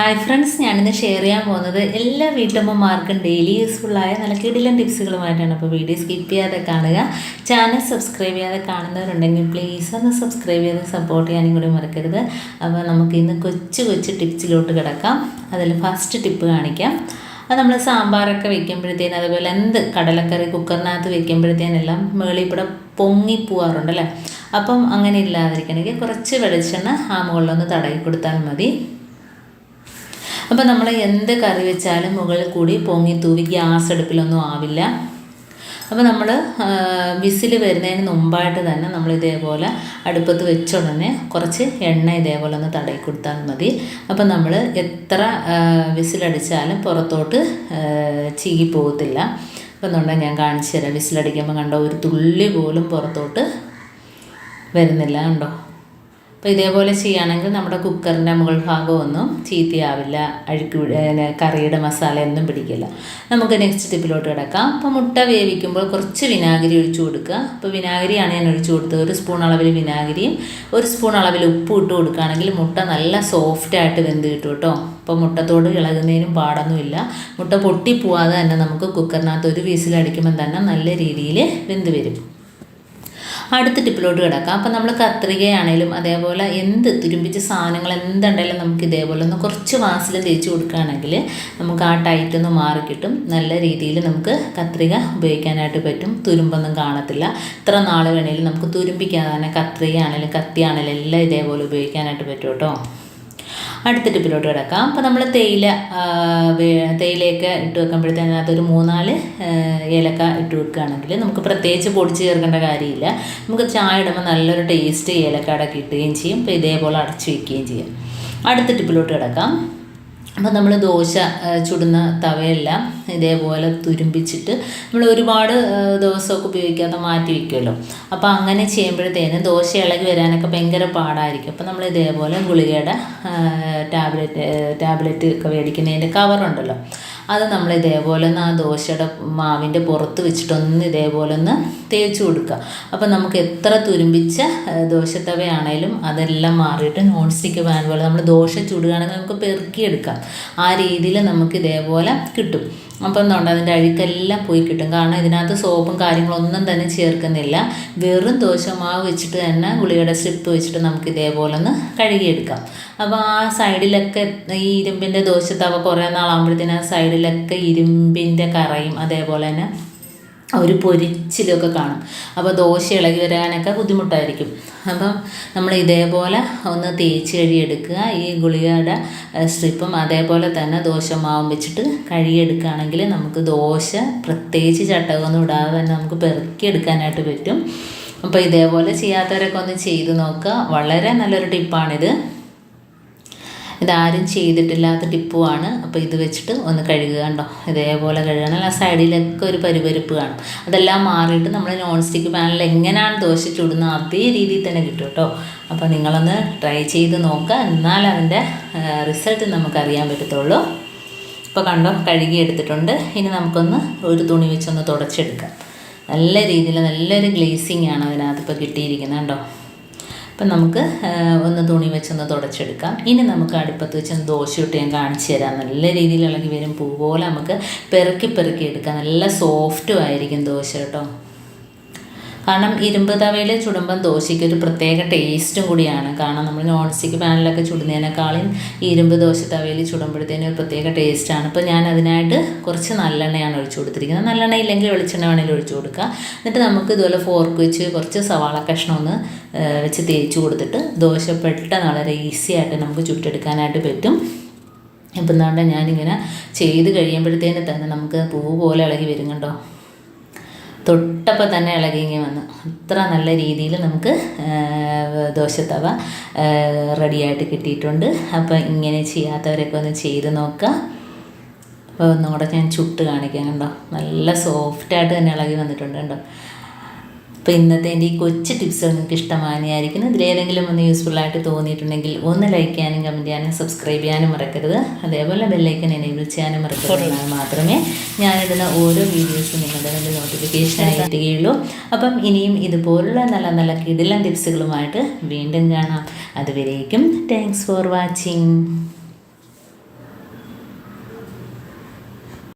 Hi friends ഞാനിന്ന് share ചെയ്യാൻ പോകുന്നത് എല്ലാ വീട്ടമ്മമാർക്കും ഡെയിലി യൂസ്ഫുള്ളായ നല്ല കിടിലൻ ടിപ്സുകളുമായിട്ടാണ് അപ്പോൾ വീഡിയോ സ്കിപ്പ് ചെയ്യാതെ കാണുക. ചാനൽ സബ്സ്ക്രൈബ് ചെയ്യാതെ കാണുന്നവരുണ്ടെങ്കിൽ പ്ലീസ് ഒന്ന് സബ്സ്ക്രൈബ് ചെയ്ത് സപ്പോർട്ട് ചെയ്യാനും കൂടി മറക്കരുത്. അപ്പോൾ നമുക്ക് ഇന്ന് കൊച്ചു കൊച്ചു ടിപ്സിലോട്ട് കിടക്കാം. അതിൽ ഫസ്റ്റ് ടിപ്പ് കാണിക്കാം. അത് നമ്മൾ സാമ്പാറൊക്കെ വെക്കുമ്പോഴത്തേന് അതുപോലെ എന്ത് കടലക്കറി കുക്കറിനകത്ത് വെക്കുമ്പോഴത്തേനെല്ലാം മേളിൽ ഇവിടെ പൊങ്ങി പോവാറുണ്ട് അല്ലേ അപ്പം അങ്ങനെ ഇല്ലാതിരിക്കണമെങ്കിൽ കുറച്ച് വെളിച്ചെണ്ണ ആ മുകളിലൊന്ന് തടയി കൊടുത്താൽ മതി. അപ്പോൾ നമ്മൾ എന്ത് കറി വെച്ചാലും മുകളിൽ കൂടി പൊങ്ങി തൂവി ഗ്യാസ് അടുപ്പിലൊന്നും ആവില്ല. അപ്പോൾ നമ്മൾ വിസിൽ വരുന്നതിന് മുമ്പായിട്ട് തന്നെ നമ്മൾ ഇതേപോലെ അടുപ്പത്ത് വെച്ച ഉടനെ കുറച്ച് എണ്ണ ഇതേപോലെ ഒന്ന് തടയി കൊടുത്താൽ മതി. അപ്പോൾ നമ്മൾ എത്ര വിസിലടിച്ചാലും പുറത്തോട്ട് ചീകി പോകത്തില്ല. അപ്പം എന്നുണ്ടെങ്കിൽ ഞാൻ കാണിച്ചു തരാം. വിസിലടിക്കുമ്പോൾ കണ്ടോ ഒരു തുള്ളി പോലും പുറത്തോട്ട് വരുന്നില്ല. കണ്ടോ? അപ്പോൾ ഇതേപോലെ ചെയ്യുകയാണെങ്കിൽ നമ്മുടെ കുക്കറിന്റെ മുകൾ ഭാഗമൊന്നും ചീത്തയാവില്ല അഴുക്ക് കറിയുടെ മസാലയൊന്നും പിടിക്കില്ല. നമുക്ക് നെക്സ്റ്റ് സ്റ്റെപ്പിലോട്ട് കിടക്കാം. അപ്പോൾ മുട്ട വേവിക്കുമ്പോൾ കുറച്ച് വിനാഗിരി ഒഴിച്ചു കൊടുക്കുക. അപ്പോൾ വിനാഗിരിയാണ് ഞാൻ ഒഴിച്ചു കൊടുത്തത്. ഒരു സ്പൂൺ അളവിൽ വിനാഗിരിയും ഒരു സ്പൂൺ അളവിൽ ഉപ്പ് ഇട്ട് കൊടുക്കുകയാണെങ്കിൽ മുട്ട നല്ല സോഫ്റ്റായിട്ട് വെന്ത് കിട്ടും കേട്ടോ. അപ്പോൾ മുട്ടത്തോട് ഇളകുന്നതിനും പാടൊന്നുമില്ല. മുട്ട പൊട്ടിപ്പോവാതെ തന്നെ നമുക്ക് കുക്കറിനകത്ത് ഒരു വീസിലടിക്കുമ്പം തന്നെ നല്ല രീതിയിൽ വെന്ത് വരും. അടുത്ത ടിപ്പിലോട്ട് കിടക്കാം. അപ്പം നമ്മൾ കത്രികയാണേലും അതേപോലെ എന്ത് തുരുമ്പിച്ച സാധനങ്ങൾ എന്തുണ്ടെങ്കിലും നമുക്ക് ഇതേപോലെ ഒന്ന് കുറച്ച് വാസിൽ തേച്ച് കൊടുക്കുകയാണെങ്കിൽ നമുക്ക് ആ ടൈറ്റ് ഒന്ന് മാറി കിട്ടും. നല്ല രീതിയിൽ നമുക്ക് കത്രിക ഉപയോഗിക്കാനായിട്ട് പറ്റും. തുരുമ്പൊന്നും കാണത്തില്ല. ഇത്ര നാൾ വേണേലും നമുക്ക് തുരുമ്പിക്കാതെ തന്നെ കത്രികയാണേലും കത്തിയാണേലും എല്ലാം ഇതേപോലെ ഉപയോഗിക്കാനായിട്ട് പറ്റും കേട്ടോ. അടുത്ത ടിപ്പിലോട്ട് കിടക്കാം. അപ്പോൾ നമ്മൾ തേയില തേയിലയൊക്കെ ഇട്ട് വെക്കുമ്പോഴത്തേന് ഒരു മൂന്നാൽ ഏലക്ക ഇട്ട് വെക്കുകയാണെങ്കിൽ നമുക്ക് പ്രത്യേകിച്ച് പൊടിച്ച് ചേർക്കേണ്ട കാര്യമില്ല. നമുക്ക് ചായ ഇടുമ്പോൾ നല്ലൊരു ടേസ്റ്റ് ഏലക്കാട കിട്ടുകയും ചെയ്യും. അപ്പോൾ ഇതേപോലെ അടച്ചു വയ്ക്കുകയും ചെയ്യും. അടുത്ത ടിപ്പിലോട്ട് കിടക്കാം. അപ്പോൾ നമ്മൾ ദോശ ചുടുന്ന തവയെല്ലാം ഇതേപോലെ തുരുമ്പിച്ചിട്ട് നമ്മൾ ഒരുപാട് ദിവസമൊക്കെ ഉപയോഗിക്കാതെ മാറ്റി വയ്ക്കുമല്ലോ അപ്പോൾ അങ്ങനെ ചെയ്യുമ്പോഴത്തേന് ദോശ ഇളകി വരാനൊക്കെ ഭയങ്കര പാടായിരിക്കും. അപ്പോൾ നമ്മൾ ഇതേപോലെ ഗുളികയുടെ ടാബ്ലറ്റ് ടാബ്ലറ്റ് ഒക്കെ മേടിക്കുന്നതിന്റെ കവറുണ്ടല്ലോ. അത് നമ്മൾ ഇതേപോലെ ഒന്ന് ആ ദോശയുടെ മാവിന്റെ പുറത്ത് വെച്ചിട്ടൊന്ന് ഇതേപോലെ ഒന്ന് തേച്ച് കൊടുക്കുക. അപ്പോൾ നമുക്ക് എത്ര തുരുമ്പിച്ച ദോശത്തവയാണേലും അതെല്ലാം മാറിയിട്ട് നോൺ സ്റ്റിക്ക് പാൻ പോലെ നമ്മൾ ദോശ ചൂടുകയാണെങ്കിൽ നമുക്ക് പെറുക്കിയെടുക്കാം. ആ രീതിയിൽ നമുക്ക് ഇതേപോലെ കിട്ടും. അപ്പം എന്തുകൊണ്ട് അതിന്റെ അഴുക്കെല്ലാം പോയി കിട്ടും. കാരണം ഇതിനകത്ത് സോപ്പും കാര്യങ്ങളൊന്നും തന്നെ ചേർക്കുന്നില്ല. വെറും ദോശമാവ് വെച്ചിട്ട് തന്നെ ഗുളികയുടെ സ്ട്രിപ്പ് വെച്ചിട്ട് നമുക്ക് ഇതേപോലെ ഒന്ന് കഴുകിയെടുക്കാം. അപ്പോൾ ആ സൈഡിലൊക്കെ ഈ ഇരുമ്പിന്റെ ദോശത്തവ കുറേ നാളാകുമ്പോഴത്തേന് ആ സൈഡിലൊക്കെ ഇരുമ്പിന്റെ കറയും അതേപോലെ തന്നെ. ഒരു പൊരിച്ചിലൊക്കെ കാണും. അപ്പോൾ ദോശ ഇളകി വരാനൊക്കെ ബുദ്ധിമുട്ടായിരിക്കും. അപ്പം നമ്മൾ ഇതേപോലെ ഒന്ന് തേച്ച് കഴുകിയെടുക്കുക. ഈ ഗുളികയുടെ സ്ട്രിപ്പും അതേപോലെ തന്നെ ദോശ മാവും വെച്ചിട്ട് കഴുകിയെടുക്കുകയാണെങ്കിൽ നമുക്ക് ദോശ പ്രത്യേകിച്ച് ചട്ടകമൊന്നും ഇടാതെ തന്നെ നമുക്ക് പെറുക്കിയെടുക്കാനായിട്ട് പറ്റും. അപ്പോൾ ഇതേപോലെ ചെയ്യാത്തവരൊക്കെ ഒന്ന് ചെയ്ത് നോക്കുക. വളരെ നല്ലൊരു ടിപ്പാണിത്. ഇതാരും ചെയ്തിട്ടില്ലാത്ത ടിപ്പുമാണ് അപ്പോൾ ഇത് വെച്ചിട്ട് ഒന്ന് കഴുകുക കണ്ടോ? ഇതേപോലെ കഴുകണം ആ സൈഡിലൊക്കെ ഒരു പരിപരിപ്പ് കാണും. അതെല്ലാം മാറിയിട്ട് നമ്മൾ നോൺ സ്റ്റിക്ക് പാനിൽ എങ്ങനെയാണ് ദോശ ചുടുന്നത് അതേ രീതിയിൽ തന്നെ കിട്ടും കേട്ടോ. അപ്പോൾ നിങ്ങളൊന്ന് ട്രൈ ചെയ്ത് നോക്കുക. എന്നാൽ അതിന്റെ റിസൾട്ട് നമുക്കറിയാൻ പറ്റത്തുള്ളൂ. ഇപ്പോൾ കണ്ടോ? കഴുകി എടുത്തിട്ടുണ്ട്. ഇനി നമുക്കൊന്ന് ഒരു തുണി വെച്ചൊന്ന് തുടച്ചെടുക്കാം. നല്ല രീതിയിൽ നല്ലൊരു ഗ്ലേസിങ് ആണ് അതിനകത്ത് ഇപ്പോൾ കിട്ടിയിരിക്കുന്നത് കേട്ടോ അപ്പം നമുക്ക് ഒന്ന് തുണി വെച്ചൊന്ന് തുടച്ചെടുക്കാം. ഇനി നമുക്ക് അടുപ്പത്ത് വെച്ച് ദോശ ഇട്ട് ഞാൻ കാണിച്ചു തരാം. നല്ല രീതിയിൽ ഇളകി വരും. പൂ പോലെ നമുക്ക് പെറുക്കി പെറുക്കി എടുക്കാം. നല്ല സോഫ്റ്റും ആയിരിക്കും ദോശ കേട്ടോ. കാരണം ഇരുമ്പ് തവയിൽ ചുടുമ്പം ദോശയ്ക്ക് ഒരു പ്രത്യേക ടേസ്റ്റും കൂടിയാണ്. കാരണം നമ്മൾ നോൺ സ്റ്റിക്ക് പാനിലൊക്കെ ചുടുന്നതിനേക്കാളും ഇരുമ്പ് ദോശ തവയിൽ ചുടുമ്പോഴത്തേനും ഒരു പ്രത്യേക ടേസ്റ്റാണ്. അപ്പോൾ ഞാൻ അതിനായിട്ട് കുറച്ച് നല്ലെണ്ണയാണ് ഒഴിച്ചു കൊടുത്തിരിക്കുന്നത്. നല്ലെണ്ണ ഇല്ലെങ്കിൽ വെളിച്ചെണ്ണ വേണമെങ്കിൽ ഒഴിച്ചു കൊടുക്കുക എന്നിട്ട് നമുക്ക് ഇതുപോലെ ഫോർക്ക് വെച്ച് കുറച്ച് സവാള കഷ്ണം ഒന്ന് വെച്ച് തേച്ച് കൊടുത്തിട്ട് ദോശ പെട്ടെന്ന് വളരെ ഈസി ആയിട്ട് നമുക്ക് ചുട്ടെടുക്കാനായിട്ട് പറ്റും. ഇപ്പം എന്താണ്ട് ഞാനിങ്ങനെ ചെയ്ത് കഴിയുമ്പോഴത്തേന് തന്നെ നമുക്ക് പൂ പോലെ ഇളകി വരും കണ്ടോ? തൊട്ടപ്പോൾ തന്നെ ഇളകിങ്ങി വന്നു. അത്ര നല്ല രീതിയിൽ നമുക്ക് ദോശത്തവ റെഡിയായിട്ട് കിട്ടിയിട്ടുണ്ട്. അപ്പോൾ ഇങ്ങനെ ചെയ്യാത്തവരൊക്കെ ഒന്ന് ചെയ്ത് നോക്കുക അപ്പോൾ ഒന്നുകൂടെ ഞാൻ ചുട്ട് കാണിക്കാം കണ്ടോ? നല്ല സോഫ്റ്റായിട്ട് തന്നെ ഇളകി വന്നിട്ടുണ്ട് കണ്ടോ? അപ്പോൾ ഇന്നത്തെ എന്റെ ഈ കൊച്ചു ടിപ്സ് നിങ്ങൾക്ക് ഇഷ്ടമാനായിരിക്കുന്നു ഇതിലേതെങ്കിലും ഒന്ന് യൂസ്ഫുൾ ആയിട്ട് തോന്നിയിട്ടുണ്ടെങ്കിൽ ഒന്ന് ലൈക്ക് ചെയ്യാനും കമന്റ് ചെയ്യാനും സബ്സ്ക്രൈബ് ചെയ്യാനും മറക്കരുത്. അതേപോലെ ബെല്ലൈക്കൻ എനേബിൾ ചെയ്യാനും മറക്കരുത്. എന്നാൽ മാത്രമേ ഞാനിടുന്ന ഓരോ വീഡിയോസും നിങ്ങളുടെ വേണ്ടി നോട്ടിഫിക്കേഷനായി എത്തുകയുള്ളൂ അപ്പം ഇനിയും ഇതുപോലുള്ള നല്ല നല്ല കിടിലൻ ടിപ്സുകളുമായിട്ട് വീണ്ടും കാണാം. അതുവരേക്കും താങ്ക്സ് ഫോർ വാച്ചിങ്